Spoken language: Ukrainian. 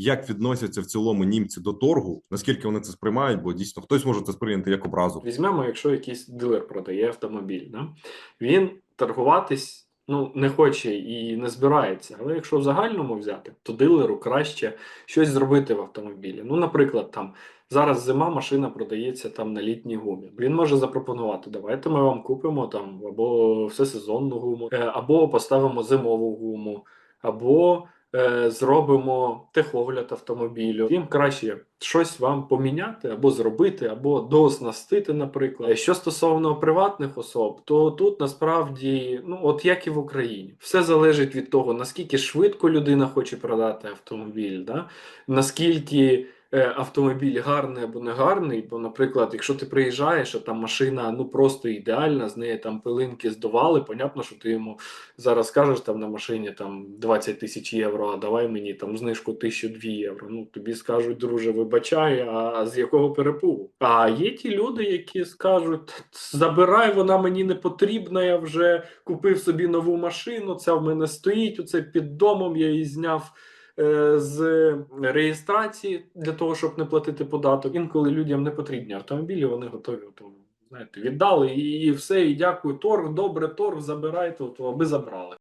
Як відносяться в цілому німці до торгу? Наскільки вони це сприймають? Бо дійсно хтось може це сприйняти як образу. Візьмемо, якщо якийсь дилер продає автомобіль, да? він торгуватись ну, не хоче і не збирається. Але якщо в загальному взяти, то дилеру краще щось зробити в автомобілі. Ну, наприклад, там зараз зима, машина продається там на літній гумі. Він може запропонувати: давайте ми вам купимо там або всесезонну гуму, е, або поставимо зимову гуму, або е, зробимо техогляд автомобілю. Їм краще щось вам поміняти або зробити, або дооснастити, наприклад. Що стосовно приватних особ, то тут насправді, ну от як і в Україні, все залежить від того, наскільки швидко людина хоче продати автомобіль, да? наскільки. Е, Автомобіль гарний або не гарний, бо, наприклад, якщо ти приїжджаєш, а там машина ну просто ідеальна, з неї там пилинки здували, понятно, що ти йому зараз скажеш там на машині там 20 тисяч євро, а давай мені там знижку 1002 євро. Ну тобі скажуть, друже, вибачай, а з якого перепугу? А є ті люди, які скажуть: забирай, вона мені не потрібна. Я вже купив собі нову машину. Ця в мене стоїть. Оце під домом. Я її зняв. Е, З реєстрації для того, щоб не платити податок. Інколи людям не потрібні автомобілі, вони готові то, знаєте, віддали і, все. І дякую. Торг, добре, торг, забирайте, то аби забрали.